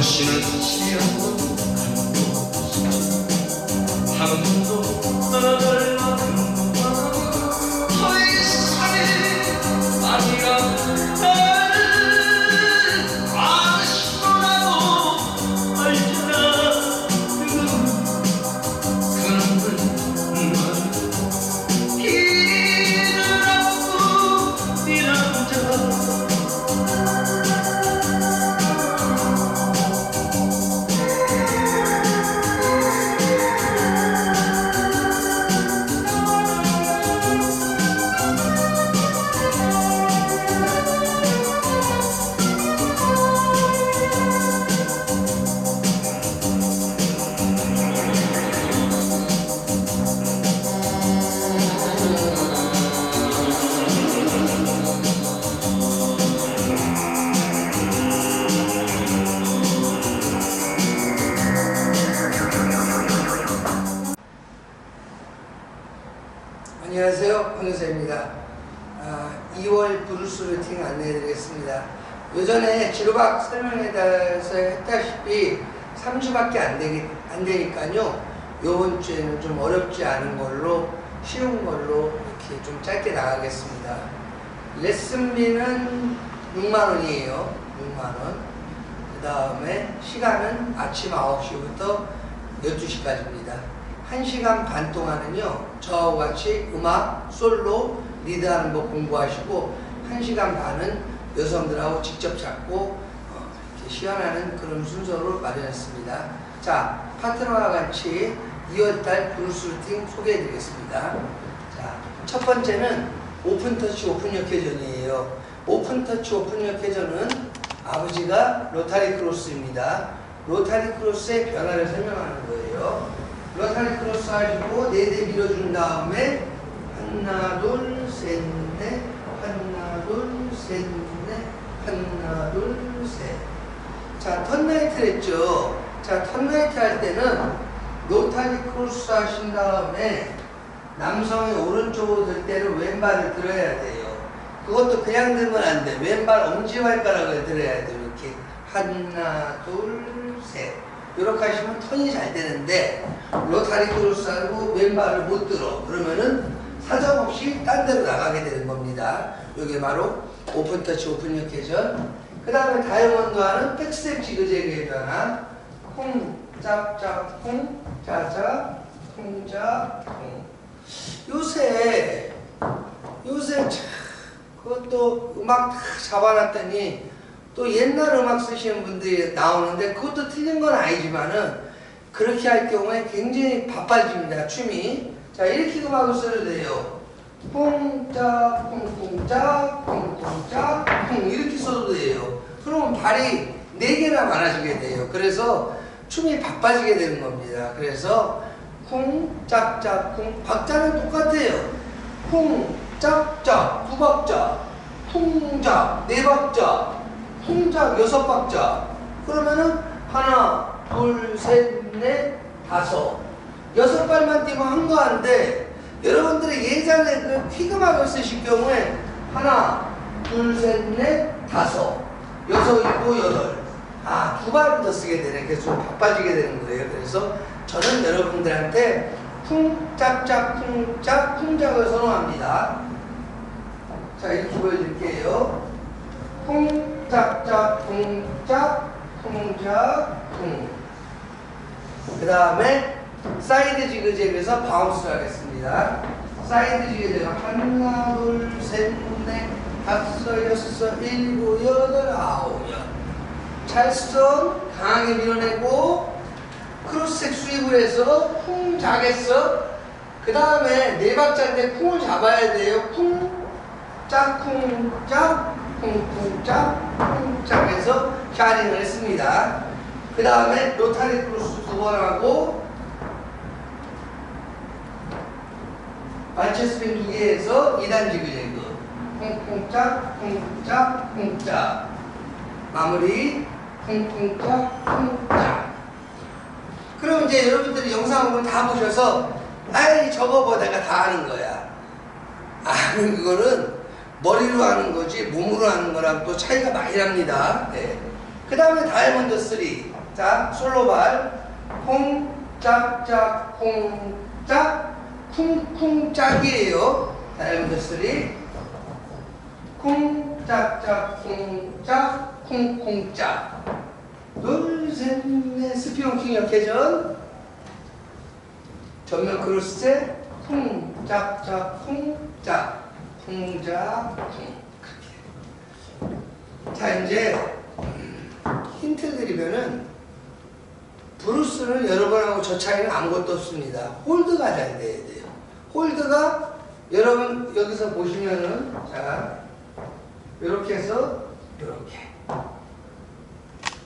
당신은 지어온 한도 떠나갈 6월 브루스 루팅 안내해드리겠습니다. 요전에 지루박 설명에 대해서 했다시피 3주밖에 안, 되기, 안 되니까요. 요번 주에는 좀 어렵지 않은 걸로 쉬운 걸로 이렇게 좀 짧게 나가겠습니다. 레슨비는 6만원이에요. 6만원. 그 다음에 시간은 아침 9시부터 12시까지입니다. 1시간 반 동안은요. 저와 같이 음악, 솔로, 리드하는 법 공부하시고, 1시간 반은 여성들하고 직접 잡고, 어, 시연하는 그런 순서로 마련했습니다. 자, 파트너와 같이 2월달 브루스 루팅 소개해 드리겠습니다. 자, 첫 번째는 오픈터치 오픈역회전이에요. 오픈터치 오픈역회전은 아버지가 로타리 크로스입니다. 로타리 크로스의 변화를 설명하는 거예요. 로타리 크로스 하시고 네 대 밀어준 다음에 하나 둘 셋넷 하나 둘셋넷 하나 둘셋자 턴나이트를 했죠. 자 턴나이트 할 때는 로타리 크로스 하신 다음에 남성이 오른쪽으로 들 때는 왼발을 들어야 돼요. 그것도 그냥 들면 안 돼. 왼발 엄지발가락을 들어야 돼요. 이렇게 하나 둘셋 이렇게 하시면 턴이 잘 되는데 로타리 크로스 하고 왼발을 못 들어 그러면은 사정없이 딴 데로 나가게 되는 겁니다. 이게 바로 오픈터치 오픈역회전 그 다음에 다이아몬드 하는 백스텝 지그재그의 변화 콩짝짝 콩짜짝 콩짝 콩. 요새 요새 참 그것도 음악 다 잡아놨더니 또 옛날 음악 쓰시는 분들이 나오는데 그것도 틀린 건 아니지만은 그렇게 할 경우에 굉장히 바빠집니다 춤이 자 이렇게 음악을 써도 돼요. 뽕짝 뽕뽕짝 뽕뽕짝 뽕 이렇게 써도 돼요. 그러면 발이 네 개나 많아지게 돼요. 그래서 춤이 바빠지게 되는 겁니다. 그래서 쿵 짝짝 쿵 박자는 똑같아요. 쿵 짝짝 두 박자 쿵짝 네 박자 쿵짝 여섯 박자. 그러면은 하나 둘 셋 넷 다섯 여섯 발만 뛰면 한거한데 여러분들이 예전에 그 퀴그막을 쓰실 경우에 하나 둘 셋 넷 다섯 여섯 일곱 여덟. 아 두 발부터 쓰게 되네. 그래서 좀 바빠지게 되는 거예요. 그래서 저는 여러분들한테 쿵짝짝 쿵짝 쿵짝을 선호합니다. 자 이렇게 보여드릴게요. 쿵짝짝 쿵짝 쿵짝 쿵 그 다음에 사이드 지그재그에서 바운스를 하겠습니다. 사이드 지그재그 하나 둘셋넷 다섯 여섯 일곱 여덟 아홉 열. 찰스턴 강하게 밀어내고 크로스색 수입을 해서 쿵작했어. 그 다음에 네 박자인데 쿵을 잡아야 돼요. 쿵짝 쿵짝 쿵쿵짝 쿵짝 해서 샤링을 했습니다. 그 다음에 로타리 크로스 두 번 하고 발체스핀 두개 해서 2단 지그재그 쿵쿵짝 쿵짝 쿵짝 마무리 쿵쿵짝 쿵짝 그럼 이제 여러분들이 영상을 다 보셔서 아이 저거 뭐 내가 다 하는 거야 아는 그거는 머리로 하는 거지 몸으로 하는 거랑 또 차이가 많이 납니다 네. 그 다음에 다이아몬드 3. 자, 솔로발. 콩, 짝, 짝, 콩, 짝. 쿵쿵 짝이에요. 다이아몬드 3. 쿵, 짝, 짝, 쿵, 짝. 쿵쿵 짝. 둘, 셋, 넷. 스피용킹 역회전. 전면 크로스제. 쿵, 짝, 짝, 쿵, 짝. 쿵, 짝, 쿵. 그렇게. 자, 이제 힌트 드리면은 브루스는 여러분하고 저 차이는 아무것도 없습니다. 홀드가 잘 돼야 돼요. 홀드가 여러분 여기서 보시면은 자 이렇게 해서 이렇게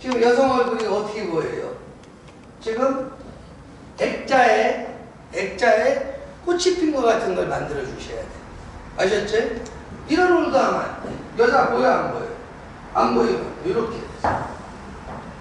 지금 여성 얼굴이 어떻게 보여요? 지금 액자에 액자에 꽃이 핀 것 같은 걸 만들어 주셔야 돼요. 아셨죠? 이런 홀드 하면 안 돼. 여자 보여 안 보여? 안 보이면 이렇게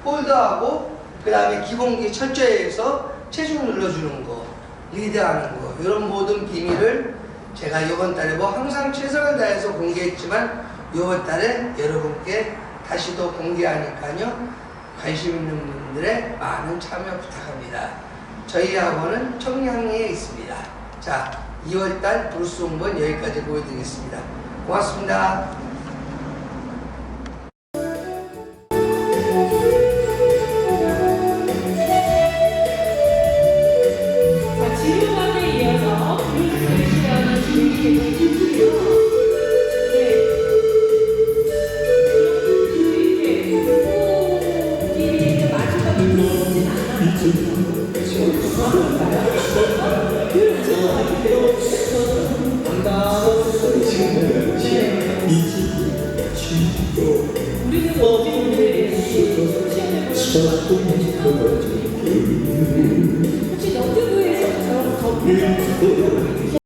홀드하고 그 다음에 기본기 철저히 해서 체중 눌러주는 거 리드하는 거 이런 모든 비밀을 제가 이번 달에 뭐 항상 최선을 다해서 공개했지만 이번 달에 여러분께 다시 더 공개하니까요. 관심 있는 분들의 많은 참여 부탁합니다. 저희 학원은 청량리에 있습니다. 자 2월달 브루스 홍보는 여기까지 보여드리겠습니다. 고맙습니다